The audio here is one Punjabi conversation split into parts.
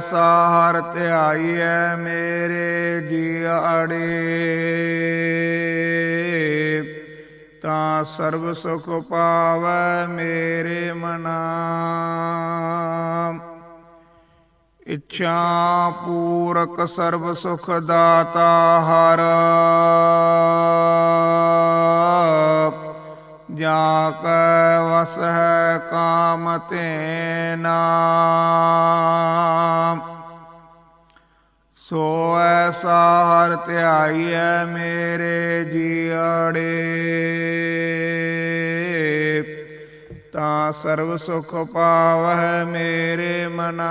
ਐਸਾ ਹਰ ਧਿਆਈਐ ਮੇਰੇ ਜੀਅੜੇ ਤਾਂ ਸਰਬ ਸੁਖ ਪਾਵੈ ਮੇਰੇ ਮਨਾ। ਇੱਛਾ ਪੂਰਕ ਸਰਬ ਸੁਖ ਦਾਤਾ ਹਰ। ਜਾ ਕੈ ਵਸ ਹੈ ਕਾਮ ਤੇ ਨਾਮ ਸੋ ਐਸਾ ਹਰ ਧਿਆਈਐ ਮੇਰੇ ਜੀਅੜੇ ਤਾਂ ਸਰਬ ਸੁਖ ਪਾਵਹਿ ਮੇਰੇ ਮਨਾ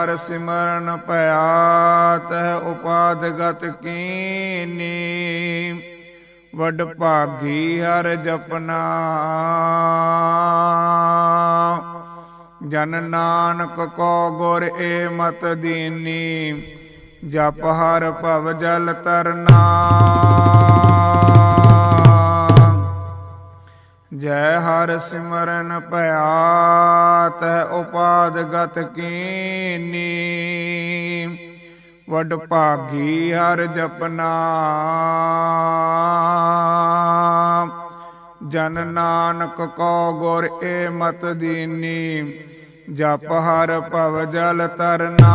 ਹਰ ਸਿਮਰਨ ਭਇਆ ਤਹ ਉਪਾਦਗਤ ਕੀਨੀ। ਵਡ ਭਾਗੀ ਹਰ ਜਪਨਾ। ਜਨ ਨਾਨਕ ਕੋ ਗੁਰ ਏ ਮਤ ਦੀਨੀ, ਜਪ ਹਰ ਭਵ ਜਲ ਤਰਨਾ। ਜੈ ਹਰ ਸਿਮਰਨ ਭਇਆ ਤੈ ਉਪਾਦਗਤ ਕੀਨੀ। ਵਡ ਭਾਗੀ ਹਰ ਜਪਨਾ। ਜਨ ਨਾਨਕ ਕੋ ਗੁਰ ਏ ਮਤ ਦੀਨੀ, ਜਪ ਹਰ ਭਵ ਜਲ ਤਰਨਾ।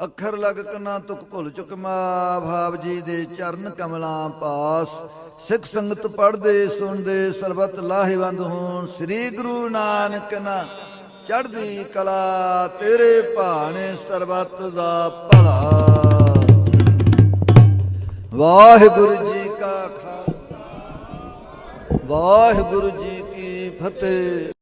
ਅੱਖਰ ਲਗ ਕਨਾ ਤੁਕ ਭੁੱਲ ਚੁਕ ਮਾ, ਭਾਵ ਜੀ ਦੇ ਚਰਨ ਕਮਲਾਂ ਪਾਸ। ਸਿੱਖ ਸੰਗਤ ਪੜਦੇ ਸੁਣਦੇ, ਸਰਬਤ ਲਾਹੇਵੰਦ ਹੋਣ। ਸ੍ਰੀ ਗੁਰੂ ਨਾਨਕ ਨਾ ਚੜ੍ਹਦੀ ਕਲਾ, ਤੇਰੇ ਭਾਣੇ ਸਰਬਤ ਦਾ ਭਲਾ। ਵਾਹਿਗੁਰੂ ਜੀ ਕਾ ਖਾਲਸਾ, ਵਾਹਿਗੁਰੂ ਜੀ ਕੀ ਫਤਿਹ।